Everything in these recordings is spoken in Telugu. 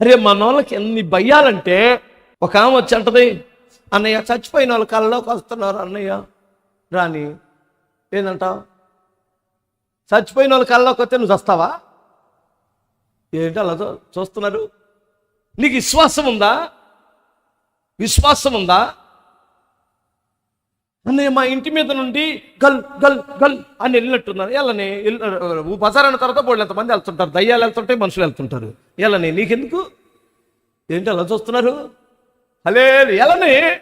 అరే మన వాళ్ళకి ఎన్ని భయ్యాలంటే ఒక ఆమె వచ్చి అంటది అన్నయ్య చచ్చిపోయిన వాళ్ళ కళ్ళలోకి వస్తున్నారు అన్నయ్య. రాని ఏందంటావు చచ్చిపోయిన వాళ్ళ కళ్ళలోకి వస్తే నువ్వు చస్తావా? ఏంటి అలా చూస్తున్నారు? నీకు విశ్వాసం ఉందా? విశ్వాసం ఉందా? అన్నయ్య మా ఇంటి మీద నుండి గల్ గల్ గల్ అని వెళ్ళినట్టున్నారు. ఎలానే బజార్ అన్న తర్వాత బోళ్ళు ఎంతమంది వెళ్తుంటారు? దయ్యాలు వెళ్తుంటాయి మనుషులు వెళ్తుంటారు. ఎలానే నీకెందుకు? ఏంటి అలా చూస్తున్నారు? అలే ఎలానే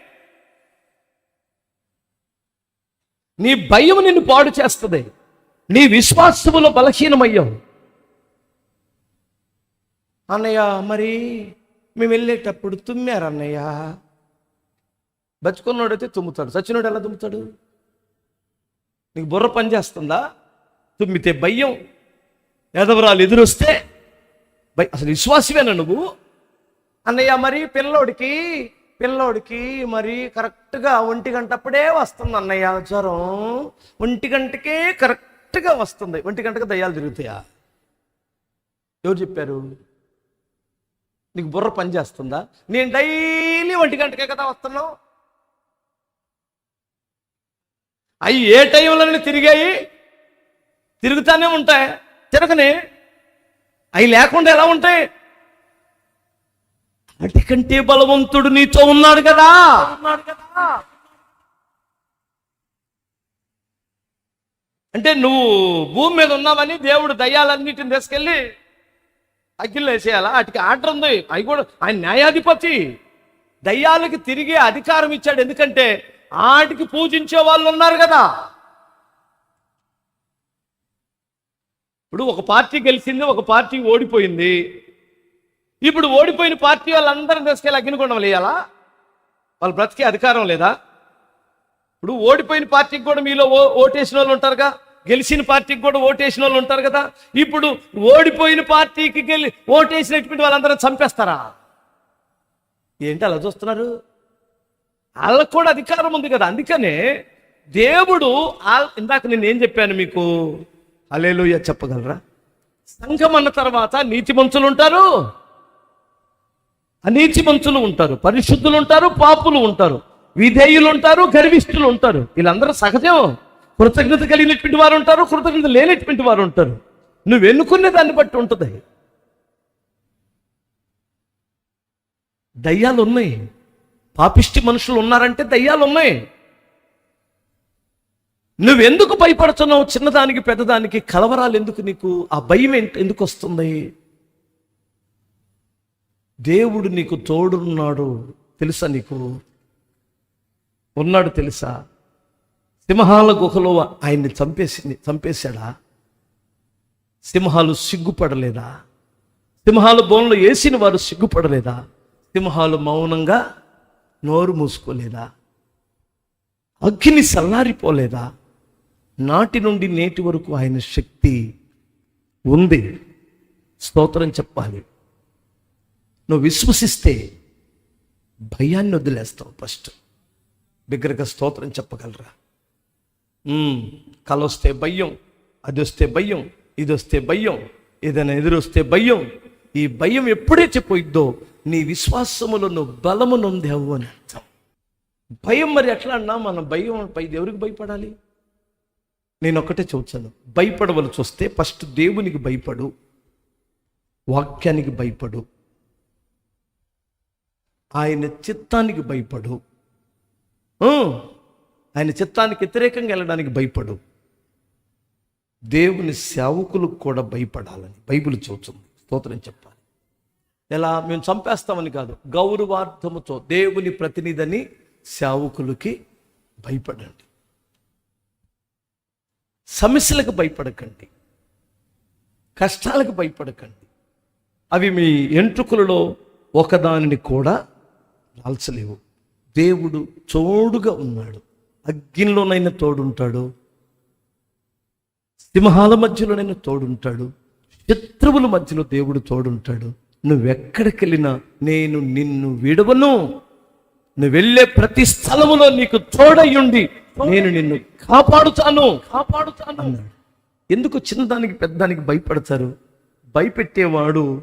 నీ భయం నిన్ను పాడు చేస్తుంది. నీ విశ్వాసములో బలహీనమయ్యావు. అన్నయ్య మరి మేము వెళ్ళేటప్పుడు తుమ్మారు అన్నయ్య బతుకున్నోడైతే తుమ్ముతాడు. చచ్చినోడు ఎలా తుమ్ముతాడు? నీకు బుర్ర పని చేస్తుందా? తుమ్మితే భయం. ఎదవరాలు ఎదురొస్తే భయ. అసలు విశ్వాసమేనా నువ్వు? అన్నయ్య మరి పిల్లోడికి పిల్లోడికి మరి కరెక్ట్గా ఒంటి గంటప్పుడే వస్తుంది అన్నయ్య జ్వరం ఒంటి గంటకే కరెక్ట్గా వస్తుంది. ఒంటి గంటకు దయ్యాలు తిరుగుతాయా? ఎవరు చెప్పారు? నీకు బుర్ర పని చేస్తుందా? నేను డైలీ ఒంటి గంటకే కదా వస్తున్నావు. అవి ఏ టైంలోనే తిరిగాయి తిరుగుతానే ఉంటాయి. తిరగని అవి లేకుండా ఎలా ఉంటాయి? వాటికంటే బలవంతుడు నీతో ఉన్నాడు కదా. కదా అంటే నువ్వు భూమి మీద ఉన్నావని దేవుడు దయ్యాలన్నిటిని తీసుకెళ్ళి అగ్గిలో వేసేయాలా? వాటికి ఆర్డర్ ఉంది. అవి కూడా ఆయన న్యాయాధిపతి. దయ్యాలకి తిరిగి అధికారం ఇచ్చాడు. ఎందుకంటే ఆటికి పూజించే వాళ్ళు ఉన్నారు కదా. ఇప్పుడు ఒక పార్టీ గెలిచింది ఒక పార్టీ ఓడిపోయింది. ఇప్పుడు ఓడిపోయిన పార్టీ వాళ్ళందరిని తీసుకెళ్ళి అగ్నిగుండం వేయాలా? వాళ్ళు బ్రతికే అధికారం లేదా? ఇప్పుడు ఓడిపోయిన పార్టీకి కూడా మీలో ఓ ఓటేసిన వాళ్ళు ఉంటారుగా. గెలిచిన పార్టీకి కూడా ఓటేసిన వాళ్ళు ఉంటారు కదా. ఇప్పుడు ఓడిపోయిన పార్టీకి గెలి ఓటేసినటువంటి వాళ్ళందరూ చంపేస్తారా? ఏంటి అలా చూస్తున్నారు? వాళ్ళకు కూడా అధికారం ఉంది కదా. అందుకనే దేవుడు ఇందాక నేను ఏం చెప్పాను మీకు? అలేలుయ చెప్పగలరా? సంఘం అన్న తర్వాత నీతిమంతులు ఉంటారు అనీతిమంతులు ఉంటారు పరిశుద్ధులు ఉంటారు పాపులు ఉంటారు విధేయులు ఉంటారు గర్విష్ఠులు ఉంటారు. వీళ్ళందరూ సహజం. కృతజ్ఞత కలిగినటువంటి వారు ఉంటారు కృతజ్ఞత లేనటువంటి వారు ఉంటారు. నువ్వు ఎన్నుకునే దాన్ని బట్టి ఉంటుంది. దయ్యాలు ఉన్నాయి పాపిష్టి మనుషులు ఉన్నారంటే దయ్యాలు ఉన్నాయి. నువ్వెందుకు భయపడుతున్నావు? చిన్నదానికి పెద్దదానికి కలవరాలు ఎందుకు నీకు? ఆ భయం ఎందుకు వస్తుంది? దేవుడు నీకు తోడున్నాడు. తెలుసా నీకు? ఉన్నాడు తెలుసా? సింహాల గుహలో ఆయన్ని చంపేసి చంపేశాడా? సింహాలు సిగ్గుపడలేదా? సింహాలు బోన్లో వేసిన వారు సిగ్గుపడలేదా? సింహాలు మౌనంగా నోరు మూసుకోలేదా? అగ్ని చల్లారిపోలేదా నాటి నుండి నేటి వరకు ఆయన శక్తి ఉంది. స్తోత్రం చెప్పాలి. నువ్వు విశ్వసిస్తే భయాన్ని వదిలేస్తావు ఫస్ట్. బిగ్గరగా స్తోత్రం చెప్పగలరా? కలొస్తే వస్తే భయం అది వస్తే భయం ఇది వస్తే భయం ఏదైనా ఎదురొస్తే భయం. ఈ భయం ఎప్పుడైతే పోయిద్దో నీ విశ్వాసములో నువ్వు బలము నొందావు అని. అర్థం భయం మరి ఎట్లా అన్నా మనం భయం పై ఎవరికి భయపడాలి. నేను ఒకటే చూచాను భయపడవలసి వస్తే ఫస్ట్ దేవునికి భయపడు. వాక్యానికి భయపడు. ఆయన చిత్తానికి భయపడు. ఆయన చిత్తానికి వ్యతిరేకంగా వెళ్ళడానికి భయపడు. దేవుని సేవకులకు కూడా భయపడాలని. బైబిల్ చూస్తుంది స్తోత్రం చెప్పాలి. ఎలా? మేము చంపేస్తామని కాదు. గౌరవార్థముతో దేవుని ప్రతినిధిని సేవకులకి భయపడండి. సమస్యలకు భయపడకండి. కష్టాలకు భయపడకండి. అవి మీ ఎంట్రుకులలో ఒకదానిని కూడా రాల్చలేవు. దేవుడు చోడుగా ఉన్నాడు. అగ్నిలోనైనా తోడుంటాడు. సింహాల మధ్యలోనైనా తోడుంటాడు. శత్రువుల మధ్యలో దేవుడు తోడుంటాడు. నువ్వెక్కడికి వెళ్ళినా నేను నిన్ను విడవను. నువ్వు వెళ్ళే ప్రతి స్థలములో నీకు తోడయ్యుండి నేను నిన్ను కాపాడుతాను. కాపాడుతాను. అన్నాడు. ఎందుకు చిన్నదానికి పెద్దదానికి భయపడతారు? భయపెట్టేవాడు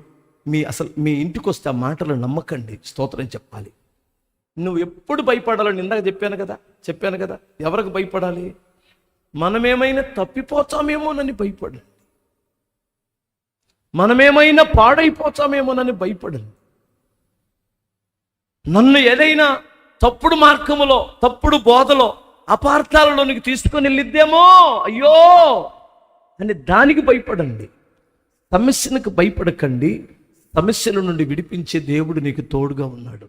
మీ అసలు మీ ఇంటికి వస్తే ఆ మాటలు నమ్మకండి స్తోత్రం చెప్పాలి. నువ్వు ఎప్పుడు భయపడాలని ఇందాక చెప్పాను కదా చెప్పాను కదా ఎవరికి భయపడాలి? మనమేమైనా తప్పిపోతామేమోనని భయపడండి. మనమేమైనా పాడైపోతామేమోనని భయపడండి నన్ను ఏదైనా తప్పుడు మార్గములో తప్పుడు బోధలో అపార్థాలలోనికి తీసుకొని వెళ్ళిద్దేమో? అయ్యో! అని దానికి భయపడండి. సమస్యలకు భయపడకండి. సమస్యల నుండి విడిపించే దేవుడు నీకు తోడుగా ఉన్నాడు.